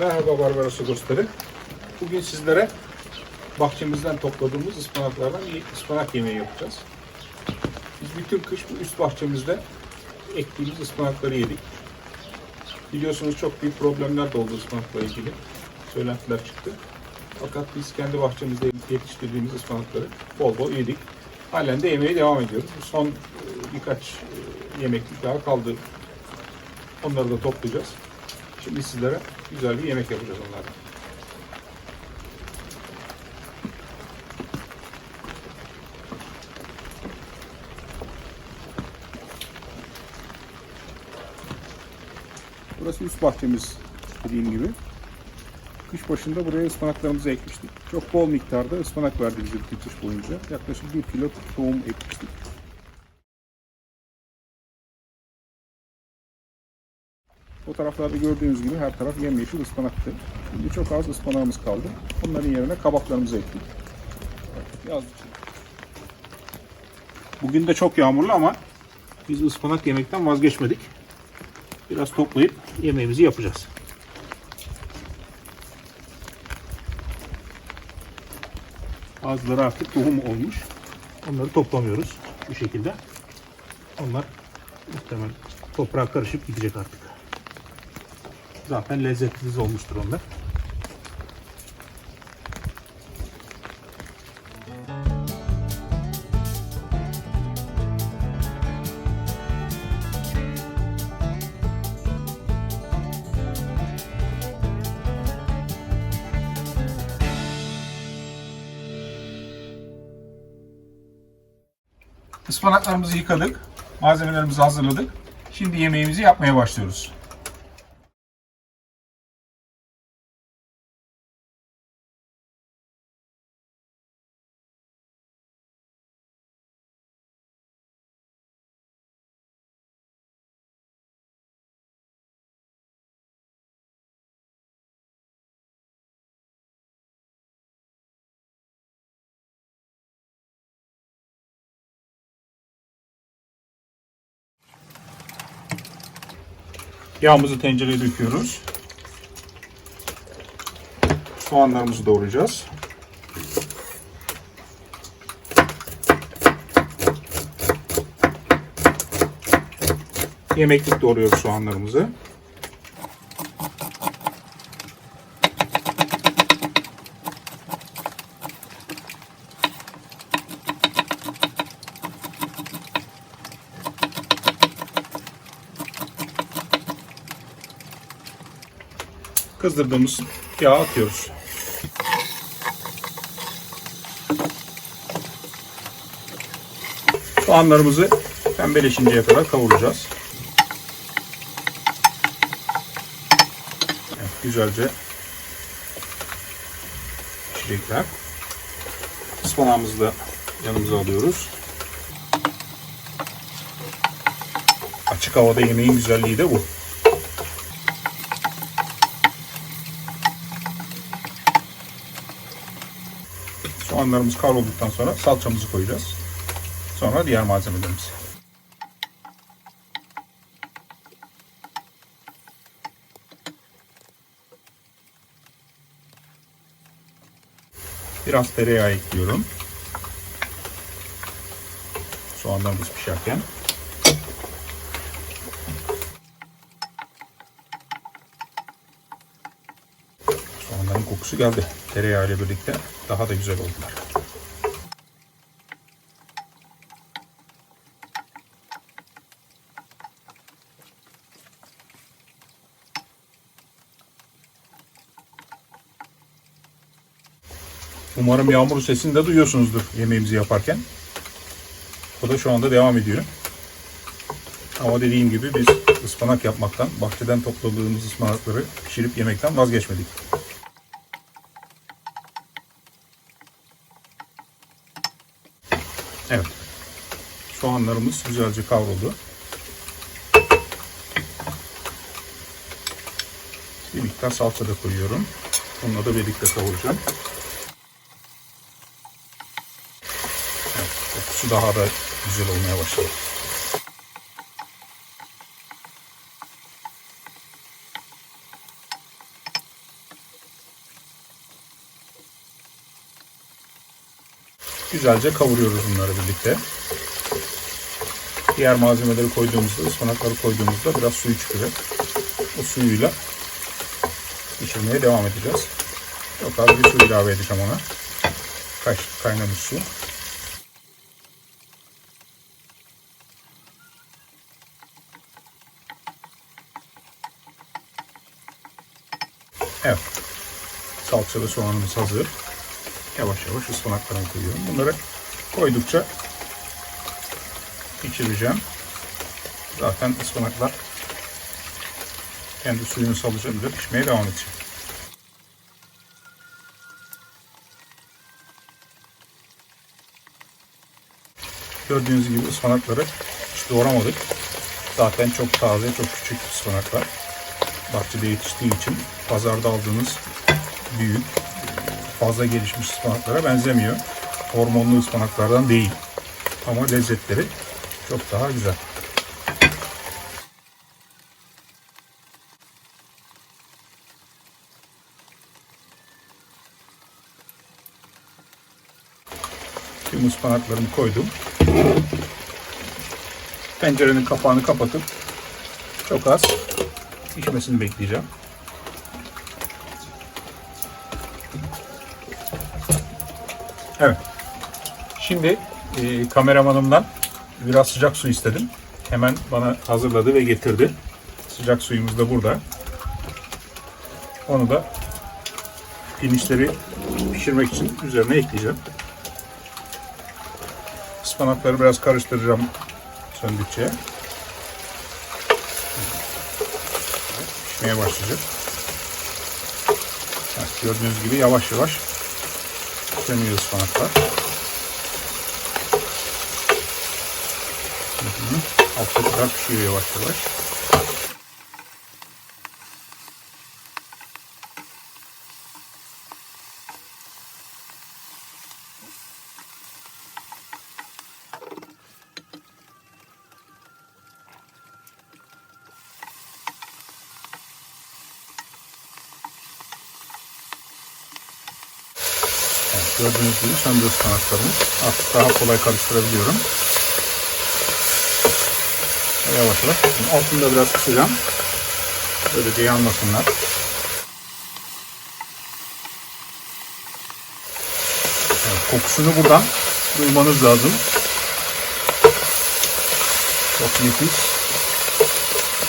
Merhaba Barbaros dostları. Bugün sizlere bahçemizden topladığımız ıspanaklardan bir ıspanak yemeği yapacağız. Biz bütün kış bu üst bahçemizde ektiğimiz ıspanakları yedik. Biliyorsunuz çok büyük problemler de oldu ıspanakla ilgili. Söylentiler çıktı. Fakat biz kendi bahçemizde yetiştirdiğimiz ıspanakları bol bol yedik. Halen de yemeye devam ediyoruz. Son e, birkaç e, yemeklik daha kaldı. Onları da toplayacağız. Şimdi sizlere güzel bir yemek yapacağız onlardan. Burası üst bahçemiz dediğim gibi. Kış başında buraya ıspanaklarımızı ekmiştik. Çok bol miktarda ıspanak verdi bize bütün kış boyunca. Yaklaşık 1 kilo tohum ekmiştik. Fotoğraflarda gördüğünüz gibi her taraf yemyeşil ıspanaktı. Şimdi çok az ıspanağımız kaldı. Bunların yerine kabaklarımızı ektik. Yazdık. Bugün de çok yağmurlu ama biz ıspanak yemekten vazgeçmedik. Biraz toplayıp yemeğimizi yapacağız. Bazıları artık tohum olmuş. Onları toplamıyoruz bu şekilde. Onlar muhtemelen toprağa karışıp gidecek artık. Zaten lezzetsiz olmuştur onlar. Ispanaklarımızı yıkadık. Malzemelerimizi hazırladık. Şimdi yemeğimizi yapmaya başlıyoruz. Yağımızı tencereye döküyoruz. Soğanlarımızı doğrayacağız. Yemeklik doğruyoruz soğanlarımızı. Kızdırdığımız yağı atıyoruz. Soğanlarımızı pembeleşinceye kadar kavuracağız. Evet, güzelce pişecekler. Ispanağımızı da yanımıza alıyoruz. Açık havada yemeğin güzelliği de bu. Soğanlarımız kavrulduktan sonra salçamızı koyacağız. Sonra diğer malzemelerimizi. Biraz tereyağı ekliyorum. Soğanlarımız pişerken. Soğanların kokusu geldi. Tereyağı ile birlikte daha da güzel oldular. Umarım yağmur sesini de duyuyorsunuzdur yemeğimizi yaparken. O da şu anda devam ediyor. Ama dediğim gibi biz ıspanak yapmaktan, bahçeden topladığımız ıspanakları pişirip yemekten vazgeçmedik. Evet. Soğanlarımız güzelce kavruldu. Bir miktar salça da koyuyorum. Onunla da birlikte kavuracağım. Evet, kokusu daha da güzel olmaya başladı. Güzelce kavuruyoruz bunları birlikte. Diğer malzemeleri koyduğumuzda, ıspanakları koyduğumuzda biraz suyu çıkacak. O suyuyla pişirmeye devam edeceğiz. Çok az bir su ilave edeceğim ona. Kaş, kaynamış su. Evet. Salça ve soğanımız hazır. Yavaş yavaş ıspanaklarımı koyuyorum. Bunları koydukça pişireceğim. Zaten ıspanaklar kendi suyunu salacak bile pişmeye devam edecek. Gördüğünüz gibi ıspanakları hiç doğramadık. Zaten çok taze, çok küçük ıspanaklar. Bahçede yetiştiği için pazarda aldığınız büyük, fazla gelişmiş ıspanaklara benzemiyor. Hormonlu ıspanaklardan değil. Ama lezzetleri çok daha güzel. Tüm ıspanaklarımı koydum. Tencerenin kapağını kapatıp çok az pişmesini bekleyeceğim. Evet. Şimdi e, kameramanımdan biraz sıcak su istedim. Hemen bana hazırladı ve getirdi. Sıcak suyumuz da burada. Onu da pirinçleri pişirmek için üzerine ekleyeceğim. Ispanakları biraz karıştıracağım söndükçe. Pişmeye başlayacak. Gördüğünüz gibi yavaş yavaş sönüyor ıspanaklar. Altta kadar pişiyor yavaş yavaş. Gördüğünüz gibi söndü ıspanaklarımız. Artık daha kolay karıştırabiliyorum. Yavaş yavaş. Şimdi altını da biraz kısacağım. Böylece yanmasınlar. Evet, kokusunu buradan duymanız lazım. Çok nefis.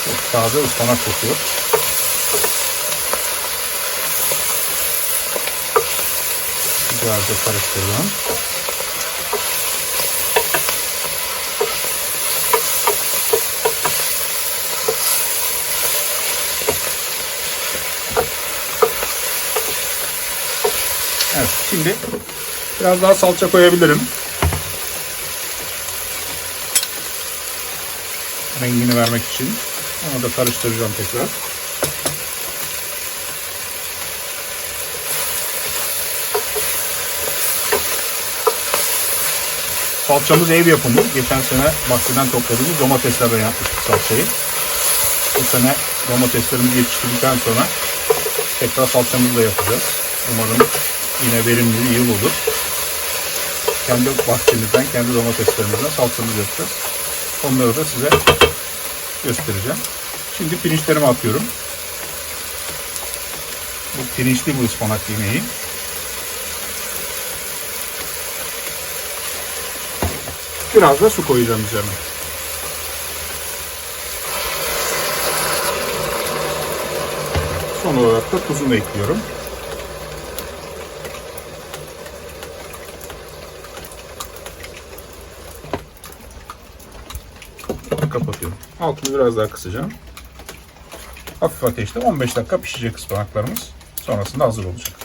Çok taze ıspanak kokuyor. Güzelce karıştırıyorum. Evet, şimdi biraz daha salça koyabilirim. Rengini vermek için. Onu da karıştıracağım tekrar. Salçamız ev yapımı. Geçen sene bahçeden topladığımız domateslerden yapmıştık salçayı. Bu sene domateslerimizi yetiştirdikten sonra tekrar salçamızı da yapacağız. Umarım yine verimli bir yıl olur. Kendi bahçemizden, kendi domateslerimizden salçamızı yapacağız. Onları da size göstereceğim. Şimdi pirinçlerimi atıyorum. Bu pirinçli bu ıspanak yemeği. Biraz da su koyacağım üzerine. Son olarak da tuzunu ekliyorum. Kapatıyorum. Altını biraz daha kısacağım. Hafif ateşte 15 dakika pişecek ıspanaklarımız. Sonrasında hazır olacak.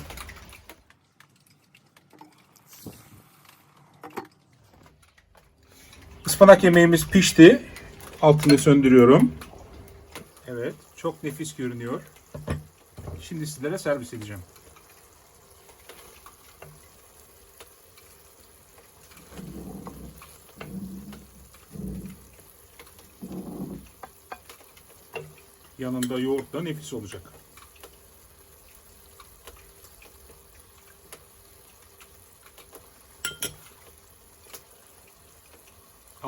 Ispanak yemeğimiz pişti. Altını söndürüyorum. Evet, çok nefis görünüyor. Şimdi sizlere servis edeceğim. Yanında yoğurt da nefis olacak.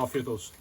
Afiyet olsun.